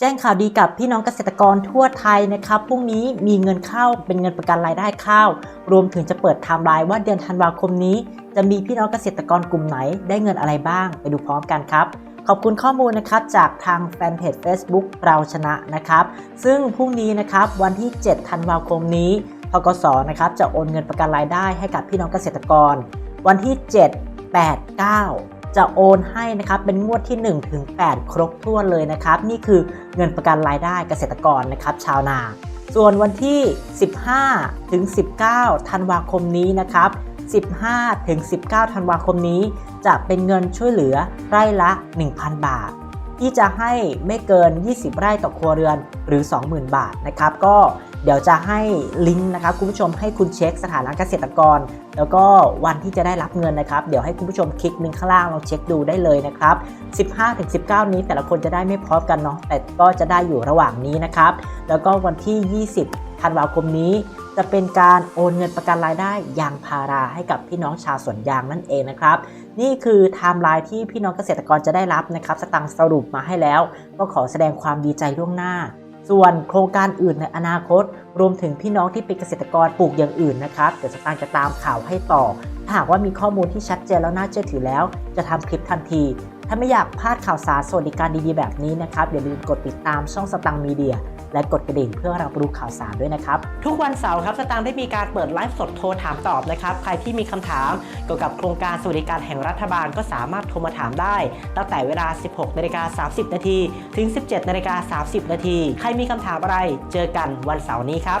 แจ้งข่าวดีกับพี่น้องเกษตรกรทั่วไทยนะครับ พรุ่งนี้มีเงินเข้าเป็นเงินประกันรายได้ข้าว รวมถึงจะเปิดไทม์ไลน์ว่าเดือนธันวาคมนี้ จะมีพี่น้องเกษตรกรกลุ่มไหน ได้เงินอะไรบ้าง ไปดูพร้อมกันครับ ขอบคุณข้อมูลนะครับจากทางแฟนเพจ Facebook เราชนะนะครับ ซึ่งพรุ่งนี้นะครับวันที่ 7 ธันวาคมนี้ทกสนะครับจะโอนเงินประกันรายได้ให้กับพี่น้องเกษตรกร วันที่ 7 8 9 จะโอนให้นะครับเป็นงวดที่1ถึง8ครบถ้วนเลยนะครับ นี่คือเงินประกันรายได้เกษตรกรนะครับ ชาวนา ส่วนวันที่ 15ถึง19 ธันวาคมนี้นะครับ 15ถึง19 ธันวาคมนี้ จะเป็นเงินช่วยเหลือไร่ละ 1,000 บาท ที่จะให้ไม่เกิน 20 ไร่ต่อครัวเรือนหรือ 20,000 บาทนะครับ ก็ เดี๋ยวจะให้ลิงก์นะครับคุณผู้ชมให้คุณเช็คสถานะเกษตรกร แล้วก็วันที่จะได้รับเงินนะครับ เดี๋ยวให้คุณผู้ชมคลิกลิงก์ข้างล่างลองเช็คดูได้เลยนะครับ 15-19 นี้แต่ละคนจะได้ไม่พร้อมกันเนาะแต่ก็จะได้อยู่ระหว่างนี้นะครับ แล้วก็วันที่ 20ธันวาคมนี้จะเป็นการโอนเงินประกันรายได้ยางพาราให้กับพี่น้องชาวสวนยางนั่นเองนะครับ นี่คือไทม์ไลน์ที่พี่น้องเกษตรกรจะได้รับนะครับ สตังสรุปมาให้แล้ว ก็ขอแสดงความดีใจล่วงหน้า ส่วนโครงการอื่นในอนาคต รวมถึงพี่น้องที่เป็นเกษตรกรปลูกอย่างอื่นนะครับเดี๋ยวสตางค์จะตามข่าวให้ต่อ หากว่ามีข้อมูลที่ชัดเจนแล้วน่าเชื่อถือแล้ว จะทำคลิปทันที ถ้าไม่อยากพลาดข่าวสารสวัสดิการดีๆแบบนี้นะครับอย่าลืมกดติดตามช่องสตังค์มีเดียและกดกระดิ่งเพื่อรับรู้ข่าวสารด้วยนะครับ ทุกวันเสาร์ครับสตางค์ได้มีการเปิดไลฟ์สดโทรถามตอบนะครับ ใครที่มีคำถามเกี่ยวกับโครงการสวัสดิการแห่งรัฐบาลก็สามารถโทรมาถามได้ ตั้งแต่เวลา 16นาฬิกา30 นาทีถึง 17นาฬิกา30 นาทีใครมีคำถามอะไร เจอกันวันเสาร์นี้ครับ